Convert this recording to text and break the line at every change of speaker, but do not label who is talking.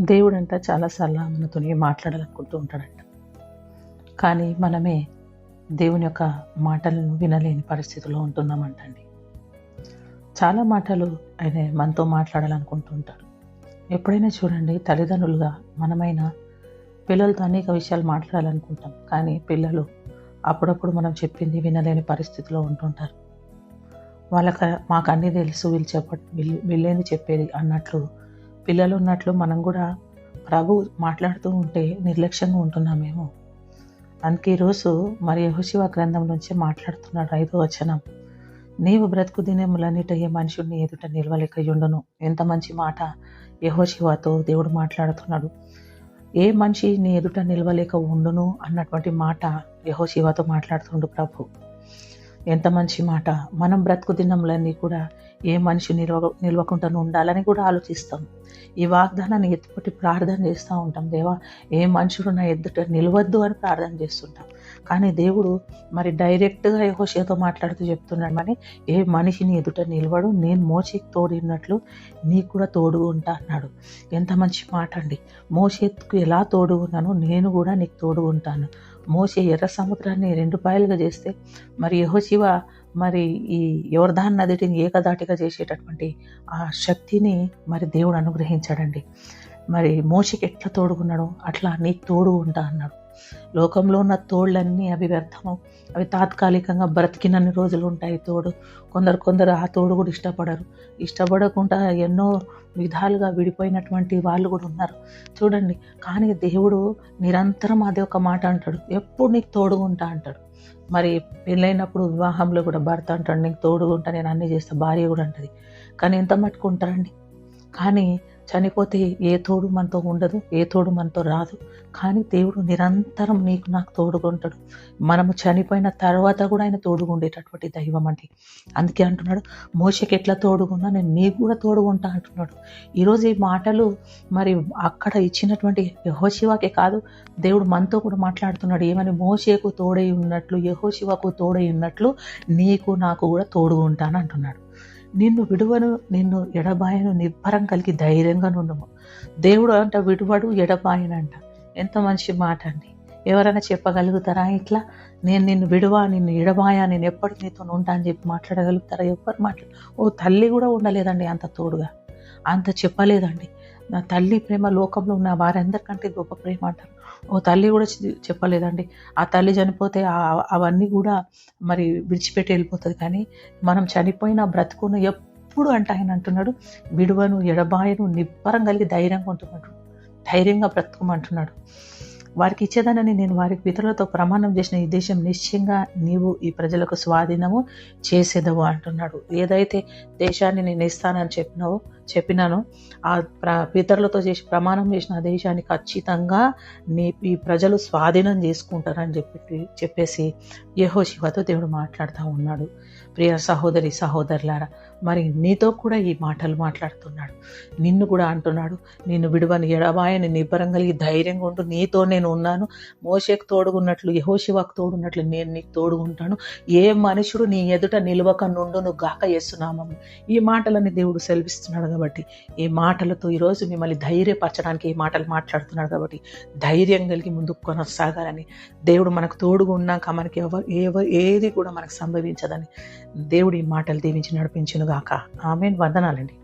దేవుడంట చాలాసార్లు మనతో మాట్లాడాలనుకుంటూ ఉంటాడంట. కానీ మనమే దేవుని యొక్క మాటలను వినలేని పరిస్థితిలో ఉంటున్నామంటండి. చాలా మాటలు ఆయన మనతో మాట్లాడాలనుకుంటూ ఉంటారు. ఎప్పుడైనా చూడండి తల్లిదండ్రులుగా మనమైనా పిల్లలతో అనేక విషయాలు మాట్లాడాలనుకుంటాం. కానీ పిల్లలు అప్పుడప్పుడు మనం చెప్పింది వినలేని పరిస్థితిలో ఉంటుంటారు. వాళ్ళకి మాకు అన్నీ తెలుసు వీళ్ళు చెప్ప వీళ్ళు వీళ్ళేంది చెప్పేది అన్నట్లు పిల్లలు ఉన్నట్లు మనం కూడా ప్రభు మాట్లాడుతూ ఉంటే నిర్లక్ష్యంగా ఉంటున్నామేమో అందుకే ఈరోజు మరి యహోశివ గ్రంథం నుంచి మాట్లాడుతున్నాడు ఐదో వచనం. నీవు బ్రతుకు దినములన్నిట ఏ మనుషుడిని ఎదుట నిల్వలేక ఉండును ఎంత మంచి మాట యహోశివతో దేవుడు మాట్లాడుతున్నాడు. ఏ మనిషి నీ ఎదుట నిల్వలేక ఉండును? అన్నటువంటి మాట యహోశివతో మాట్లాడుతుండు ప్రభు. ఎంత మంచి మాట. మనం బ్రతుకు దినములన్నీ కూడా ఏ మనిషి నిల్వ నిల్వకుండా ఉండాలని కూడా ఆలోచిస్తాం. ఈ వాగ్దానాన్ని ఎత్తుపట్టి ప్రార్థన చేస్తూ ఉంటాం. దేవా ఏ మనుషుడు నా ఎదుట నిలవద్దు అని ప్రార్థన చేస్తుంటాం. కానీ దేవుడు మరి డైరెక్ట్గా యహోషియాతో మాట్లాడుతూ చెప్తున్నాడు మరి ఏ మనిషిని ఎదుట నిలవడు నేను మోసేకి తోడున్నట్లు నీకు కూడా తోడుగా ఉంటా అన్నాడు. ఎంత మంచి మాట అండి మోసేకు ఎలా తోడు ఉన్నానో నేను కూడా నీకు తోడు ఉంటాను. మోసే ఎర్ర సముద్రాన్ని రెండు పాయలుగా చేస్తే మరి యహోశివ మరి ఈ యోర్ధాన్ నదిటిని ఏకదాటిగా చేసేటటువంటి ఆ శక్తిని మరి దేవుడు అనుగ్రహించాడండి. మరి మోషికి ఎట్లా తోడుకున్నాడో అట్లా నీకు తోడు ఉంటా అన్నాడు. లోకంలో ఉన్న తోళ్ళన్నీ అవి వ్యర్థము. అవి తాత్కాలికంగా బ్రతికినన్ని రోజులు ఉంటాయి తోడు. కొందరు కొందరు ఆ తోడు కూడా ఇష్టపడరు. ఇష్టపడకుండా ఎన్నో విధాలుగా విడిపోయినటువంటి వాళ్ళు కూడా ఉన్నారు. చూడండి కానీ దేవుడు నిరంతరం అదే ఒక మాట అంటాడు. ఎప్పుడు నీకు తోడుగా ఉంటా అంటాడు. మరి పెళ్ళైనప్పుడు వివాహంలో కూడా భర్త అంటాడు నీకు తోడుగా ఉంటా నేను అన్నీ చేస్తా భార్య కూడా అంటది. కానీ ఎంత మట్టుకుంటారండి కానీ చనిపోతే ఏ తోడు మనతో ఉండదు ఏ తోడు మనతో రాదు. కానీ దేవుడు నిరంతరం నీకు నాకు తోడుకుంటాడు మనము చనిపోయిన తర్వాత కూడా ఆయన తోడుగుండేటటువంటి దైవం అండి. అందుకే అంటున్నాడు మోసకి ఎట్లా తోడుగున్నా నేను నీకు కూడా తోడుగుంటా అంటున్నాడు. ఈరోజు ఈ మాటలు మరి అక్కడ ఇచ్చినటువంటి యహోశివాకే కాదు దేవుడు మనతో కూడా మాట్లాడుతున్నాడు. ఏమని? మోసేకు తోడై ఉన్నట్లు యహోశివకు తోడై ఉన్నట్లు నీకు నాకు కూడా తోడుగా ఉంటాను అంటున్నాడు. నిన్ను విడువను నిన్ను ఎడబాయను నిర్భరం కలిగి ధైర్యంగా నుండము. దేవుడు అంట విడువడు ఎడబాయనంట. ఎంత మంచి మాట అండి. ఎవరైనా చెప్పగలుగుతారా ఇట్లా? నేను నిన్ను విడువా నిన్ను ఎడబాయా నేను ఎప్పటికి నీతో ఉంటా అని చెప్పి మాట్లాడగలుగుతారా? ఎవరు మాట్లాడు ఓ తల్లి కూడా ఉండలేదండి అంత తోడుగా. అంత చెప్పలేదండి. నా తల్లి ప్రేమ లోకంలో ఉన్న వారందరికంటే గొప్ప ప్రేమ అంటారు. ఓ తల్లి కూడా చెప్పలేదండి. ఆ తల్లి చనిపోతే అవన్నీ కూడా మరి విడిచిపెట్టి వెళ్ళిపోతుంది. కానీ మనం చనిపోయిన బ్రతుకును ఎప్పుడు అంటే ఆయన అంటున్నాడు విడువను ఎడబాయను నిబ్బరం కలిగి ధైర్యంగా ఉంటున్నాడు. ధైర్యంగా బ్రతుకమంటున్నాడు. వారికి ఇచ్చేదానని నేను వారికి పితరులతో ప్రమాణం చేసిన ఈ దేశం నిశ్చయంగా నీవు ఈ ప్రజలకు స్వాధీనము చేసేదవు అంటున్నాడు. ఏదైతే దేశాన్ని నేను ఇస్తానని చెప్పినావో చెప్పినాను. ఆ ప్ర పితరులతో చేసి ప్రమాణం చేసిన దేశాన్ని ఖచ్చితంగా నీ ఈ ప్రజలు స్వాధీనం చేసుకుంటారని చెప్పి చెప్పేసి యహో శివతో దేవుడు మాట్లాడుతూ ఉన్నాడు. ప్రియ సహోదరి సహోదరులారా మరి నీతో కూడా ఈ మాటలు మాట్లాడుతున్నాడు. నిన్ను కూడా అంటున్నాడు నిన్ను విడువని ఎడబాయని నిబ్బరం కలిగి ధైర్యంగా ఉంటూ నీతో నేను ఉన్నాను. మోషకు తోడుగున్నట్లు యహోశివకు తోడున్నట్లు నేను నీకు తోడుగుంటాను ఏ మనుషుడు నీ ఎదుట నిలవక నుండును నువ్వు గాక చేస్తున్నామని ఈ మాటలని దేవుడు సెలవిస్తున్నాడు కాబట్టి ఈ మాటలతో ఈరోజు మిమ్మల్ని ధైర్యపరచడానికి ఈ మాటలు మాట్లాడుతున్నాడు కాబట్టి ధైర్యం కలిగి ముందుకు కొనసాగాలని దేవుడు మనకు తోడుగా ఉన్నాక మనకి ఎవరు ఏది కూడా మనకు సంభవించదని దేవుడు ఈ మాటలు దీవించి నడిపించినగాక. ఆమె వందనాలండి.